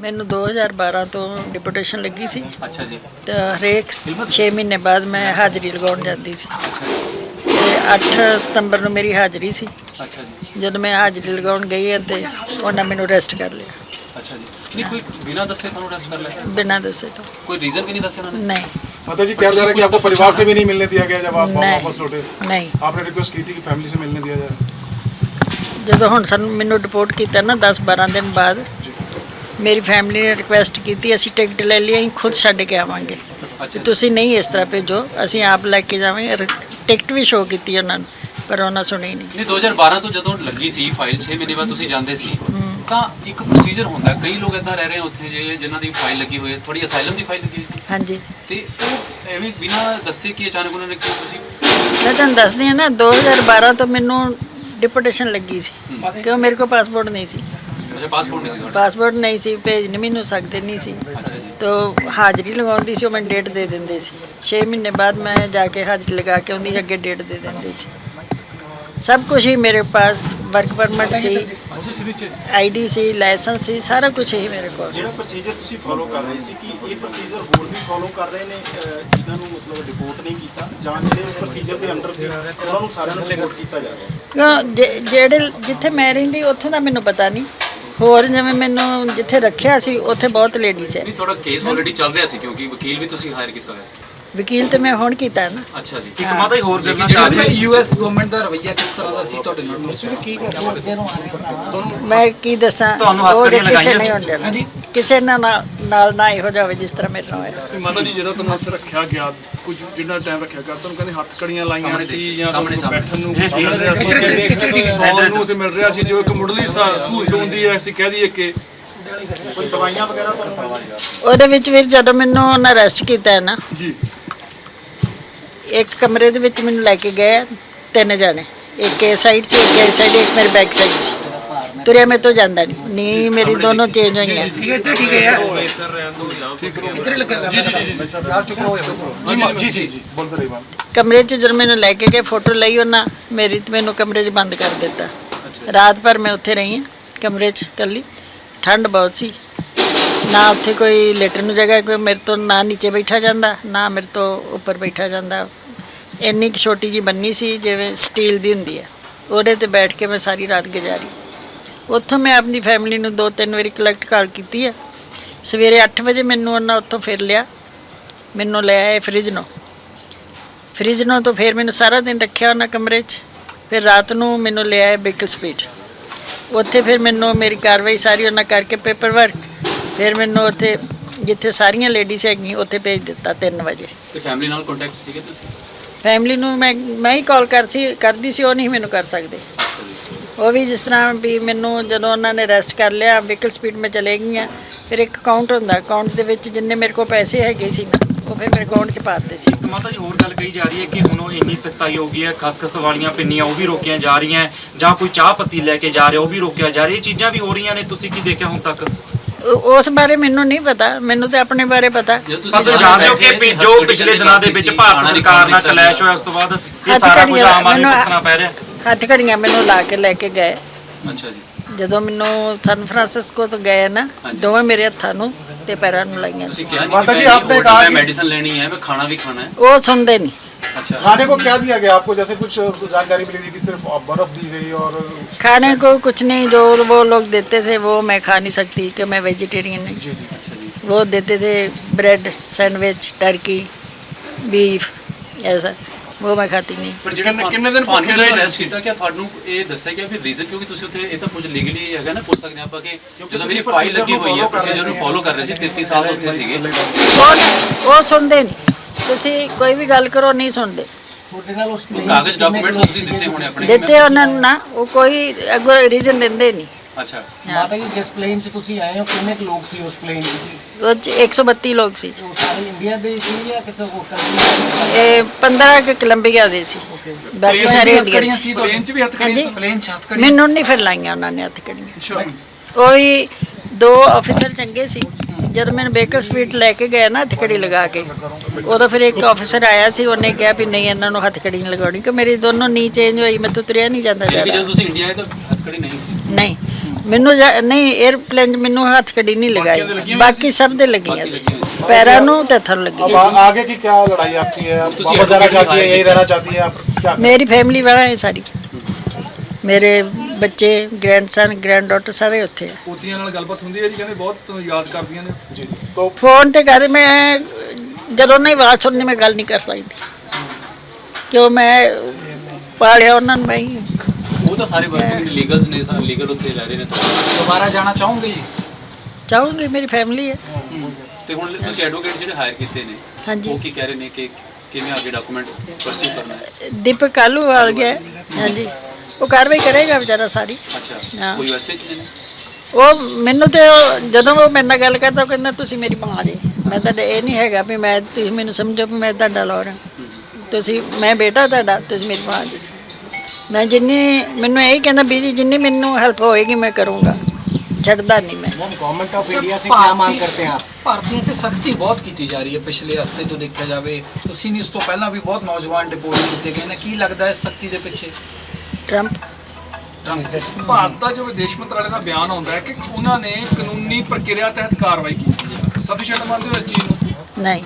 ਮੈਨੂੰ 2012 ਤੋਂ ਡਿਪੂਟੇਸ਼ਨ ਲੱਗੀ ਸੀ ਅੱਛਾ ਜੀ ਤੇ ਹਰੇਕ 6 ਮਹੀਨੇ ਬਾਅਦ ਮੈਂ ਹਾਜ਼ਰੀ ਲਗਾਉਣ ਜਾਂਦੀ ਸੀ ਅੱਛਾ ਜੀ ਤੇ 8 ਸਤੰਬਰ ਨੂੰ ਮੇਰੀ ਹਾਜ਼ਰੀ ਸੀ ਅੱਛਾ ਜੀ ਜਦੋਂ ਮੈਂ ਹਾਜ਼ਰੀ ਲਗਾਉਣ ਗਈ ਹਾਂ ਤੇ ਉਹਨਾਂ ਮੈਨੂੰ ਅਰੈਸਟ ਕਰ ਲਿਆ ਅੱਛਾ ਜੀ ਨਹੀਂ ਕੋਈ ਬਿਨਾਂ ਦੱਸੇ ਤੁਹਾਨੂੰ ਅਰੈਸਟ ਕਰ ਲਿਆ ਬਿਨਾਂ ਦੱਸੇ ਤੋਂ ਕੋਈ ਰੀਜ਼ਨ ਵੀ ਨਹੀਂ ਦੱਸਿਆ ਉਹਨਾਂ ਨੇ ਨਹੀਂ माता जी कहा जा रहा है कि आपको परिवार से भी नहीं मिलने दिया गया जब आप नहीं। वापस लौटे ਨਹੀਂ आपने रिक्वेस्ट की थी कि फैमिली से मिलने दिया जाए ਜਦੋਂ ਹੁਣ ਸਾਨੂੰ ਮੈਨੂੰ ਰਿਪੋਰਟ ਕੀਤਾ ਨਾ 10 12 ਦਿਨ ਬਾਅਦ ਮੇਰੀ ਫੈਮਿਲੀ ਨੇ ਰਿਕੁਐਸਟ ਕੀਤੀ ਅਸੀਂ ਟਿਕਟ ਲੈ ਲਈ ਅਸੀਂ ਖੁਦ ਛੱਡ ਕੇ ਆਵਾਂਗੇ। ਤੇ ਤੁਸੀਂ ਨਹੀਂ ਇਸ ਤਰ੍ਹਾਂ ਭੇਜੋ ਅਸੀਂ ਆਪ ਲੈ ਕੇ ਜਾਵਾਂਗੇ। ਰ- ਟਿਕਟ ਵੀ ਸ਼ੋਅ ਕੀਤੀ ਉਹਨਾਂ ਨੂੰ ਪਰ ਉਹਨਾਂ ਸੁਣੀ ਨਹੀਂ। ਨਹੀਂ 2012 ਤੋਂ ਜਦੋਂ ਲੱਗੀ ਸੀ ਫਾਈਲ 6 ਮਹੀਨੇ ਬਾਅਦ ਤੁਸੀਂ ਜਾਂਦੇ ਸੀ ਤਾਂ ਇੱਕ ਪ੍ਰੋਸੀਜਰ ਹੁੰਦਾ ਕਈ ਲੋਕ ਇਦਾਂ ਰਹਿ ਰਹੇ ਆ ਉੱਥੇ ਜੇ ਜਿਨ੍ਹਾਂ ਦੀ ਫਾਈਲ ਲੱਗੀ ਹੋਈ ਹੈ ਥੋੜੀ ਅਸਾਈਲਮ ਦੀ ਫਾਈਲ ਲੱਗੀ ਹੋਈ ਸੀ। ਹਾਂਜੀ। ਤੇ ਉਹ ਐਵੇਂ ਬਿਨਾਂ ਦੱਸੇ ਕਿ ਅਚਾਨਕ ਉਹਨਾਂ ਨੇ ਕਿਉਂ ਤੁਸੀਂ ਮੈਂ ਤੁਹਾਨੂੰ ਦੱਸਦੀ ਹਾਂ ਨਾ 2012 ਤੋਂ ਮੈਨੂੰ ਡਿਪੋਟੇਸ਼ਨ ਲੱਗੀ ਸੀ ਕਿਉਂ ਮੇਰੇ ਕੋਲ ਪਾਸਪੋਰਟ ਨਹੀਂ ਸੀ। ਅੱਛਾ ਪਾਸਪੋਰਟ ਨਹੀਂ ਸੀ ਤੁਹਾਡਾ? ਪਾਸਪੋਰਟ ਨਹੀਂ ਸੀ ਭੇਜ ਨਹੀਂ ਮੈਨੂੰ ਸਕਦੇ ਨਹੀਂ ਸੀ। ਅੱਛਾ ਜੀ। ਤੋ ਹਾਜ਼ਰੀ ਲਗਾਉਂਦੀ ਸੀ ਉਹ ਮੈਨੂੰ ਡੇਟ ਦੇ ਦਿੰਦੇ ਸੀ। 6 ਮਹੀਨੇ ਬਾਅਦ ਮੈਂ ਜਾ ਕੇ ਹਾਜ਼ਰੀ ਲਗਾ ਕੇ ਆਉਂਦੀ ਅੱਗੇ ਡੇਟ ਦੇ ਦਿੰਦੇ ਸੀ। ਸਭ ਕੁਝ ਹੀ ਮੇਰੇ ਪਾਸ ਵਰਕ ਪਰਮਿਟ ਸੀ ਆਈਡੀ ਸੀ ਲਾਇਸੈਂਸ ਸੀ ਸਾਰਾ ਕੁਝ ਹੀ ਮੇਰੇ ਕੋਲ। ਜਿਹੜਾ ਪ੍ਰੋਸੀਜਰ ਤੁਸੀਂ ਫੋਲੋ ਕਰ ਰਹੇ ਸੀ ਕਿ ਇਹ ਪ੍ਰੋਸੀਜਰ ਹੋਰ ਵੀ ਫੋਲੋ ਕਰ ਰਹੇ ਨੇ ਅਹ, ਜਿਨ੍ਹਾਂ ਨੂੰ ਮਤਲਬ ਰਿਪੋਰਟ ਨਹੀਂ ਕੀਤਾ ਜਾਂ ਜਿਹੜੇ ਇਸ ਪ੍ਰੋਸੀਜਰ ਦੇ ਅੰਡਰ ਸੀ ਉਹਨਾਂ ਨੂੰ ਸਾਰਿਆਂ ਨੂੰ ਰਿਪੋਰਟ ਕੀਤਾ ਜਾ ਰਿਹਾ? ਕਿਉਂ ਜੇ- ਜਿਹੜੇ ਜਿੱਥੇ ਮੈਂ ਰਹਿੰਦੀ ਉੱਥੋਂ ਦਾ ਮੈਨੂੰ ਪਤਾ ਨਹੀਂ। ਹੋਰ ਜਿਵੇਂ ਮੈਨੂੰ ਜਿੱਥੇ ਰੱਖਿਆ ਸੀ ਉੱਥੇ ਬਹੁਤ ਲੇਡੀਜ਼ ਹੈ। ਨਹੀਂ ਤੁਹਾਡਾ ਕੇਸ ਆਲਰੇਡੀ ਚੱਲ ਰਿਹਾ ਸੀ ਕਿਉਂਕਿ ਵਕੀਲ ਵੀ ਤੁਸੀਂ ਹਾਇਰ ਕੀਤਾ ਹੋਇਆ ਸੀ। ਵਕੀਲ ਤੇ ਮੈਂ ਹੁਣ ਕੀਤਾ ਨਾ। ਅੱਛਾ ਜੀ। ਇੱਕ ਮਾਤਾ ਹੀ ਹੋਰ ਕਰਨਾ ਲੇਕਿਨ ਚਾਹੁੰਦੇ ਯੂਐਸ ਗਵਰਨਮੈਂਟ ਦਾ ਰਵੱਈਆ ਕਿਸ ਤਰ੍ਹਾਂ ਦਾ ਸੀ ਤੁਹਾਡੇ ਨਾਲ? ਮੈਂ ਕੀ ਦੱਸਾਂ? ਤੁਹਾਨੂੰ ਹੱਥ ਉਹ ਕਿਸੇ ਨਹੀਂ ਹਾਂਜੀ। ਕਿਸੇ ਨਾਲ ਨਾ- ਨਾਲ ਨਾ ਇਹੋ ਜਾਵੇ ਜਿਸ ਤਰ੍ਹਾਂ ਮੇਰੇ ਨਾਲ ਹੋਇਆ। ਮਾਤਾ ਜੀ ਜਦੋਂ ਤੁਹਾਨੂੰ ਉੱਥੇ ਰੱਖਿਆ ਗਿਆ ਕੁਝ ਜਿੰਨਾ ਟਾਈਮ ਰੱਖਿਆ ਗਿਆ ਤੁਹਾਨੂੰ ਕਹਿੰਦੇ ਹੱਥ ਕੜੀਆਂ ਲਾਈਆਂ ਸੀ ਜਾਂ ਸਾਹਮਣੇ- ਬੈਠਣ ਨੂੰ ਇਹ ਸੀ। ਸੌਣ ਨੂੰ ਉੱਥੇ ਮਿਲ ਰਿਹਾ ਸੀ ਜੋ ਇੱਕ ਮੁੱਢਲੀ ਸਹੂਲਤ ਹੁੰਦੀ ਹੈ ਅਸੀਂ ਕਹਿ ਦਈਏ ਕਿ ਕੋਈ ਦਵਾਈਆਂ ਵਗੈਰਾ ਤੁਹਾਨੂੰ ਉਹਦੇ ਵਿੱਚ ਵੀ ਜਦੋਂ ਮੈਨੂੰ ਉਹਨਾਂ ਅਰੈਸਟ ਕੀਤਾ ਹੈ ਨਾ ਜੀ। ਇੱਕ ਕਮਰੇ ਦੇ ਵਿੱਚ ਮੈਨੂੰ ਲੈ ਕੇ ਗਏ ਤਿੰਨ ਜਾਣੇ। ਇੱਕ ਇਸ ਸਾਈਡ ਸੀ ਇੱਕ ਇਸ ਸਾਈਡ ਇੱਕ ਮੇਰੇ ਬੈਕ ਸਾਈਡ ਸੀ। ਤੁਰਿਆ ਮੇਰੇ ਤੋਂ ਜਾਂਦਾ ਨਹੀਂ ਨੀ ਮੇਰੀ ਦੋਨੋਂ ਚੇਂਜ ਹੋਈਆਂ। ਠੀਕ ਹੈ ਇੱਧਰ ਠੀਕ ਹੈ। ਯਾਰ ਇੱਧਰ ਲੱਗਣ ਜੀ ਜੀ ਜੀ ਜੀ ਜੀ। ਜੀ ਬੋਲਦੇ ਰਹੀ ਮੈਮ ਕਮਰੇ 'ਚ ਜਦ ਮੈਨੂੰ ਲੈ ਕੇ ਗਏ ਫੋਟੋ ਲਈ ਉਹਨਾਂ ਮੇਰੀ ਤੇ ਮੈਨੂੰ ਕਮਰੇ 'ਚ ਬੰਦ ਕਰ ਦਿੱਤਾ। ਰਾਤ ਭਰ ਮੈਂ ਉੱਥੇ ਰਹੀ ਹਾਂ ਕਮਰੇ 'ਚ ਇਕੱਲੀ। ਠੰਡ ਬਹੁਤ ਸੀ। ਨਾ ਉੱਥੇ ਕੋਈ ਲੈਟਰ ਨੂੰ ਜਗ੍ਹਾ ਕੋਈ ਮੇਰੇ ਤੋਂ ਨਾ ਨੀਚੇ ਬੈਠਾ ਜਾਂਦਾ ਨਾ ਮੇਰੇ ਤੋਂ ਉੱਪਰ ਬੈਠਾ ਜਾਂਦਾ। ਇੰਨੀ ਛੋਟੀ ਜੀ ਬੰਨੀ ਸੀ ਜਿਵੇਂ ਸਟੀਲ ਦੀ ਹੁੰਦੀ ਹੈ। ਉਹਦੇ ਤੇ ਬੈਠ ਕੇ ਮੈਂ ਸਾਰੀ ਰਾਤ ਗੁਜ਼ਾਰੀ। ਉੱਥੋਂ ਮੈਂ ਆਪਣੀ ਫੈਮਿਲੀ ਨੂੰ ਦੋ ਤਿੰਨ ਵਾਰੀ ਕਲੈਕਟ ਕਾਲ ਕੀਤੀ ਹੈ ਸਵੇਰੇ 8 ਵਜੇ ਮੈਨੂੰ ਉਹਨਾਂ ਉੱਥੋਂ ਫਿਰ ਲਿਆ। ਮੈਨੂੰ ਲੈ ਆਏ ਫ੍ਰਿਜ ਨੂੰ ਫ੍ਰਿਜ ਨੂੰ ਤੋਂ ਫਿਰ ਮੈਨੂੰ ਸਾਰਾ ਦਿਨ ਰੱਖਿਆ ਉਹਨਾਂ ਕਮਰੇ 'ਚ। ਫਿਰ ਰਾਤ ਨੂੰ ਮੈਨੂੰ ਲੈ ਆਏ ਬੇਕਲ ਸਪੀਡ ਉੱਥੇ ਫਿਰ ਮੈਨੂੰ ਮੇਰੀ ਕਾਰਵਾਈ ਸਾਰੀ ਉਹਨਾਂ ਕਰਕੇ ਪੇਪਰ ਵਰਕ ਫਿਰ ਮੈਨੂੰ ਉੱਥੇ ਜਿੱਥੇ ਸਾਰੀਆਂ ਲੇਡੀਜ਼ ਹੈਗੀਆਂ ਉੱਥੇ ਭੇਜ ਦਿੱਤਾ 3 ਵਜੇ। ਤੇ ਫੈਮਿਲੀ ਨਾਲ ਕੰਟੈਕਟ ਸੀਗੇ ਤੁਸੀਂ? ਫੈਮਿਲੀ ਨੂੰ ਮੈਂ ਮੈਂ ਹੀ ਕਾਲ ਕਰ ਸੀ ਕਰਦੀ ਸੀ ਉਹ ਨਹੀਂ ਮੈਨੂੰ ਕਰ ਸਕਦੇ। ਉਹ ਵੀ ਜਿਸ ਤਰ੍ਹਾਂ ਵੀ ਮੈਨੂੰ ਜਦੋਂ ਉਹਨਾਂ ਨੇ ਅਰੈਸਟ ਕਰ ਲਿਆ ਵਹੀਕਲ ਸਪੀਡ ਮੈਂ ਚਲੇ ਗਈਆਂ ਫਿਰ ਇੱਕ ਅਕਾਊਂਟ ਹੁੰਦਾ ਅਕਾਊਂਟ ਦੇ ਵਿੱਚ ਜਿੰਨੇ ਮੇਰੇ ਕੋਲ ਪੈਸੇ ਹੈਗੇ ਸੀ ਨਾ ਉਹ ਫਿਰ ਮੇਰੇ ਅਕਾਊਂਟ 'ਚ ਪਾ ਦਿੱਤੇ ਸੀ। ਇੱਕ ਮਾਤਾ ਜੀ ਹੋਰ ਗੱਲ ਕਹੀ ਜਾ ਰਹੀ ਹੈ ਕਿ ਹੁਣ ਉਹ ਇੰਨੀ ਸਖਤਾਈ ਹੋ ਗਈ ਹੈ ਖਸਖਸ ਵਾਲੀਆਂ ਪਿੰਨੀਆਂ ਉਹ ਵੀ ਰੋਕੀਆਂ ਜਾ ਰਹੀਆਂ ਜਾਂ ਕੋਈ ਚਾਹ ਪੱਤੀ ਲੈ ਕੇ ਜਾ ਰਿਹਾ ਉਹ ਵੀ ਰੋਕਿਆ ਜਾ ਰਿਹਾ ਇਹ ਚੀਜ਼ਾਂ ਵੀ ਹੋ ਰਹੀਆਂ ਨੇ ਤੁਸੀਂ ਕੀ ਦੇਖਿਆ ਹੁਣ ਤੱਕ? ਉਹ- ਉਸ ਬਾਰੇ ਮੈਨੂੰ ਨਹੀਂ ਪਤਾ ਮੈਨੂੰ ਤੇ ਆਪਣੇ ਬਾਰੇ ਪਤਾ। ਪਰ ਤੁਸੀਂ ਜਾਣਦੇ ਹੋ ਕਿ ਵੀ ਜੋ ਪਿਛਲੇ ਦਿਨਾਂ ਦੇ ਵਿੱਚ ਭਾਰਤ ਸਰਕਾਰ ਨਾਲ ਕਲੈਸ਼ ਹੋਇਆ ਉਸ ਤੋਂ ਬਾਅਦ ਇਹ ਸਾਰਾ ਕੁਝ ਆਮ ਆਦਮੀ ਨੂੰ ਭੁਗਤਣਾ ਪੈ ਰਿਹਾ। ਹੱਥ ਘੜੀਆਂ ਮੈਨੂੰ ਲਾ ਕੇ ਲੈ ਕੇ ਗਏ ਅੱਛਾ ਜੀ ਜਦੋਂ ਮੈਨੂੰ ਸਨ ਫਰਾਂਸਿਸਕੋ ਤੋਂ ਗਏ ਨਾ ਹਾਂਜੀ। ਦੋਵੇਂ ਮੇਰੇ ਹੱਥਾਂ ਨੂੰ ਤੇ ਪੈਰਾਂ ਨੂੰ ਲਾਈਆਂ ਤੁਸੀਂ ਸੀ ਕਿਹਾ ਨਹੀਂ माता कि जी, मैं आपने ये कहा मैं कि- मेडिसिन लेनी है मैं खाना भी खाना है ਉਹ ਸੁਣਦੇ ਨਹੀਂ अच्छा खाने को क्या दिया गया आपको जैसे कुछ जानकारी मिली थी कि सिर्फ बर्फ दी गई और खाने को कुछ नहीं जो वो लोग देते थे वो मैं खा नहीं सकती कि मैं वेजिटेरियन नहीं जी जी अच्छा जी वो देते थे ब्रेड सैंडविच टर्की बीफ ऐसा वो मैं खाती नहीं ਪਰ ਜਿਹੜੇ ਕਿੰਨੇ- ਕਿੰਨੇ ਦਿਨ ਤੁਹਾਨੂੰ ਭੁੱਖੇ ਜਦੋਂ ਰਹੇ? arrest ਕੀਤਾ ਕਿ ਤੁਹਾਨੂੰ ਇਹ ਦੱਸਿਆ ਗਿਆ ਵੀ ਰੀਜ਼ਨ ਕਿਉਂਕਿ ਤੁਸੀਂ ਉੱਥੇ ਇਹ ਤਾਂ ਕੁਝ ਲੀਗਲੀ ਹੈਗਾ ਨਾ ਪੁੱਛ ਸਕਦੇ ਹਾਂ ਆਪਾਂ ਕਿ ਜਦੋਂ ਮੇਰੀ ਤੁਸੀਂ ਫਾਈਲ ਲੱਗੀ procedure ਹੋਈ ਹੈ ਨੂੰ follow ਕਰ ਰਹੇ ਪ੍ਰੋਸੀਜਰ ਨੂੰ ਸੀ। ਫੋਲੋ ਕਰ ਰਹੇ ਸੀ 33 ਸਾਲ ਤੋਂ ਉੱਥੇ ਸੀਗੇ ਉਹ ਉਹ ਸੁਣਦੇ ਨਹੀਂ ਤੁਸੀਂ ਕੋਈ ਵੀ ਗੱਲ ਕਰੋ ਨਹੀਂ ਸੁਣਦੇ ਉਹ ਕਾਗਜ਼ ਡਾਕੂਮੈਂਟ ਤੁਸੀਂ ਦਿੱਤੇ ਹੋਣੇ ਆਪਣੇ ਦਿੱਤੇ ਉਹਨਾਂ ਨੂੰ ਨਾ ਉਹ ਕੋਈ ਅੱਗੋਂ ਰੀਜ਼ਨ ਦਿੰਦੇ ਨਹੀਂ ਅੱਛਾ ਮਾਤਾ ਜੀ ਜਿਸ ਪਲੇਨ 'ਚ ਤੁਸੀਂ ਆਏ ਹੋ ਕਿੰਨੇ ਕੁ ਲੋਕ ਸੀ ਉਸ ਪਲੇਨ 'ਚ ਉਹ 'ਚ 132 ਲੋਕ ਸੀ ਉਹ ਸਾਰੇ ਇੰਡੀਆ ਦੇ ਸੀ ਜਾਂ ਕਿਸੇ ਹੋਰ ਕੰਟਰੀ ਇਹ 15 ਕਿ ਕੋਲੰਬੀਆ ਦੇ ਸੀ। ਬਾਕੀ ਸਾਰੇ ਇੰਡੀਅਨ ਸੀ। ਪਲੇਨ 'ਚ ਵੀ ਹੱਥ ਹਾਂਜੀ। ਪਲੇਨ 'ਚ ਹੱਥ ਕੜੀ ਮੈਨੂੰ ਨਹੀਂ ਫਿਰ ਲਾਈਆਂ ਉਹਨਾਂ ਨੇ ਹੱਥ ਕੜੀਆਂ ਅੱਛਾ। ਉਹ ਵੀ ਦੋ ਆਫੀਸਰ ਚੰਗੇ ਸੀ। ਜਦੋਂ ਮੈਨੂੰ ਬੇਕਰ ਸਪੀਟ ਲੈ ਕੇ ਗਏ ਨਾ ਹੱਥਕੜੀ ਲਗਾ ਕੇ ਉਦੋਂ ਫਿਰ ਇੱਕ ਆਫੀਸਰ ਆਇਆ ਸੀ ਉਹਨੇ ਕਿਹਾ ਵੀ ਨਹੀਂ ਇਹਨਾਂ ਨੂੰ ਹੱਥਕੜੀ ਨਹੀਂ ਲਗਾਉਣੀ ਕਿ ਮੇਰੀ ਦੋਨੋਂ ਨੀ ਚੇਂਜ ਹੋਈ ਮੈਂ ਤੁਰਿਆ ਨਹੀਂ ਜਾਂਦਾ ਫਿਰ ਵੀ ਜ਼ਿਆਦਾ। ਜਦੋਂ ਤੁਸੀਂ ਇੰਡੀਆ ਆਏ ਤਾਂ ਹੱਥਕੜੀ ਨਹੀਂ ਸੀ? ਨਹੀਂ। ਮੈਨੂੰ ਜਾ- ਨਹੀਂ 에ਅਰਪਲੇਨ 'ਚ ਮੈਨੂੰ ਹੱਥ ਕੜੀ ਨਹੀਂ ਲਗਾਈ। ਬਾਕੀ ਸਭ ਦੇ ਲੱਗੀਆਂ ਸੀ। ਪੈਰਾਂ ਨੂੰ ਤੇ ਥਰ ਲੱਗੀ अब आ- आगे की क्या लड़ाई आपकी है आप वापस जाना चाहती है यही रहना चाहती है आप क्या ਮੇਰੀ ਫੈਮਿਲੀ ਵਾਲਾ ਹੈ ਸਾਰੀ। ਮੇਰੇ ਬੱਚੇ ਗ੍ਰੈਂਡਸਨ ਗ੍ਰੈਂਡਡਾਟਰ ਸਾਰੇ ਉੱਥੇ ਆ। ਪੋਤੀਆਂ ਨਾਲ ਗੱਲਬਾਤ ਹੁੰਦੀ ਹੈ ਜੀ ਕਹਿੰਦੇ ਬਹੁਤ ਤੁਹਾਨੂੰ ਯਾਦ ਕਰਦੀਆਂ ਨੇ। जी जी ਫੋਨ ਤੇ ਕਰ ਮੈਂ ਜਦੋਂ ਨਹੀਂ ਆਵਾਜ਼ ਸੁਣਨੀ ਮੈਂ ਗੱਲ ਨਹੀਂ ਕਰ ਸਕਦੀ। ਕਿਉਂ ਮੈਂ ਪਾਲਿਆ ਉਹਨਾਂ ਨੂੰ ਮੈਂ ਹੀ। ਉਹ ਤਾਂ ਸਾਰੇ ਵਰਕਿੰਗ ਲੀਗਲਸ ਨੇ ਸਾਰੇ ਲੀਗਲ ਉੱਥੇ ਰਹਿ ਰਹੇ ਨੇ ਤਾਂ। ਦੁਬਾਰਾ ਜਾਣਾ ਚਾਹੋਗੇ ਜੀ? ਚਾਹੂੰਗੀ ਮੇਰੀ ਫੈਮਿਲੀ ਹੈ। ਤੇ ਹੁਣ ਤੁਸੀਂ ਐਡਵੋਕੇਟ ਜਿਹੜੇ ਹਾਇਰ ਕੀਤੇ ਨੇ ਹਾਂਜੀ। ਉਹ ਕੀ ਕਹਿ ਰਹੇ ਨੇ ਕਿ ਕਿਵੇਂ ਅੱਗੇ ਡਾਕੂਮੈਂਟ ਪਰਸਿਊ ਕਰਨਾ ਹੈ? ਦੀਪਕ ਕਾਲੂ ਆ ਗਿਆ। ਹਾਂਜੀ। ਉਹ ਕਾਰਵਾਈ ਕਰੇਗਾ ਵਿਚਾਰਾ ਸਾਰੀ। ਅੱਛਾ। ਹਾਂ। ਕੋਈ ਵੈਸੇ ਚ ਨੇ ਉਹ ਮੈਨੂੰ ਤੇ ਉਹ- ਜਦੋਂ ਉਹ ਮੇਰੇ ਨਾਲ ਗੱਲ ਕਰਦਾ ਉਹ ਕਹਿੰਦਾ ਤੁਸੀਂ ਮੇਰੀ ਮਾਂ ਜੀ। ਮੈਂ ਤਾਂ ਇਹ ਨਹੀਂ ਹੈਗਾ ਵੀ ਮੈਂ ਤੁਸੀਂ ਮੈਨੂੰ ਸਮਝੋ ਵੀ ਮੈਂ ਤੁਹਾਡਾ ਲੋੜ ਹਾਂ। ਤੁਸੀਂ ਮੈਂ ਬੇਟਾ ਤੁਹਾਡਾ ਤੁਸੀਂ ਮੇਰੀ ਮਾਂ ਜੀ। ਮੈਂ ਜਿੰਨੀ ਮੈਨੂੰ ਇਹ ਕਹਿੰਦਾ ਬੀਜੀ ਜਿੰਨੀ ਮੈਨੂੰ ਹੈਲਪ ਹੋਏਗੀ ਮੈਂ ਕਰੂੰਗਾ ਛੱਡਦਾ ਨਹੀਂ ਮੈਂ गवर्नमेंट ऑफ इंडिया से क्या मांग करते हैं आप ਭਾਰਤੀਆਂ ਤੇ ਸਖਤੀ ਬਹੁਤ ਕੀਤੀ ਜਾ ਰਹੀ ਹੈ ਪਿਛਲੇ ਅਰਸੇ ਤੋਂ ਦੇਖਿਆ ਜਾਵੇ ਤੁਸੀਂ ਨਹੀਂ ਇਸ ਤੋਂ ਪਹਿਲਾਂ ਵੀ ਬਹੁਤ ਨੌਜਵਾਨ ਡਿਪੋਰਟ ਕੀਤੇ ਗਏ ਨੇ ਕੀ ਲੱਗਦਾ ਹੈ ਇਸ ਸਖਤੀ ਦੇ ਪਿੱਛੇ ਟਰੰਪ ਭਾਰਤ ਦਾ ਜੋ ਵਿਦੇਸ਼ ਮੰਤਰਾਲੇ ਦਾ ਬਿਆਨ ਆਉਂਦਾ ਹੈ ਕਿ ਉਹਨਾਂ ਨੇ ਕਾਨੂੰਨੀ ਪ੍ਰਕਿਰਿਆ ਤਹਿਤ ਕਾਰਵਾਈ ਕੀਤੀ ਹੈ ਸਫੀਸ਼ੀਐਂਟ ਮੰਨਦੇ ਹੋ ਇਸ ਚੀਜ਼ ਨੂੰ ਨਹੀਂ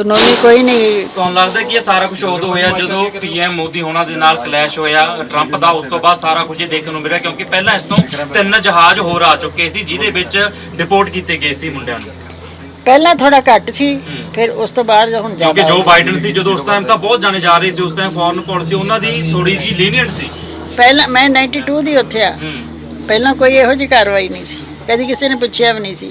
ਕਾਨੂੰਨੀ ਕੋਈ ਨਹੀਂ। ਤੁਹਾਨੂੰ ਲੱਗਦਾ ਕਿ ਇਹ ਸਾਰਾ ਕੁਝ ਉਦੋਂ ਹੋਇਆ ਜਦੋਂ ਪੀਐਮ ਮੋਦੀ ਹੋਣਾ ਦੇ ਨਾਲ ਕਲੈਸ਼ ਹੋਇਆ ਟਰੰਪ ਦਾ ਉਸ ਤੋਂ ਬਾਅਦ ਸਾਰਾ ਕੁਝ ਇਹ ਦੇਖਣ ਨੂੰ ਮਿਲਿਆ ਕਿਉਂਕਿ ਪਹਿਲਾਂ ਇਸ ਤੋਂ ਤਿੰਨ ਜਹਾਜ਼ ਹੋਰ ਆ ਚੁੱਕੇ ਸੀ ਜਿਹਦੇ ਵਿੱਚ ਡਿਪੋਰਟ ਕੀਤੇ ਗਏ ਸੀ ਮੁੰਡਿਆਂ ਨੂੰ। ਪਹਿਲਾਂ ਥੋੜਾ ਘੱਟ ਸੀ ਫਿਰ ਉਸ ਤੋਂ ਬਾਅਦ ਹੁਣ ਜ਼ਿਆਦਾ ਕਿਉਂਕਿ ਜੋ। ਬਾਈਡਨ ਸੀ ਜਦੋਂ ਉਸ ਟਾਈਮ ਤਾਂ ਬਹੁਤ ਜਾਣੇ ਜਾ ਰਹੇ ਸੀ ਉਸ ਟਾਈਮ ਫੋਰਨ ਪਾਲਿਸੀ ਉਹਨਾਂ ਦੀ ਥੋੜੀ ਜੀ ਲੀਨੀਅੰਟ ਸੀ। ਪਹਿਲਾਂ ਮੈਂ 92 ਦੀ ਉੱਥੇ ਆ। ਪਹਿਲਾਂ ਕੋਈ ਇਹੋ ਜਿਹੀ ਕਾਰਵਾਈ ਨਹੀਂ ਸੀ। ਕਦੀ ਕਿਸੇ ਨੇ ਪੁੱਛਿਆ ਵੀ ਨਹੀਂ ਸੀ।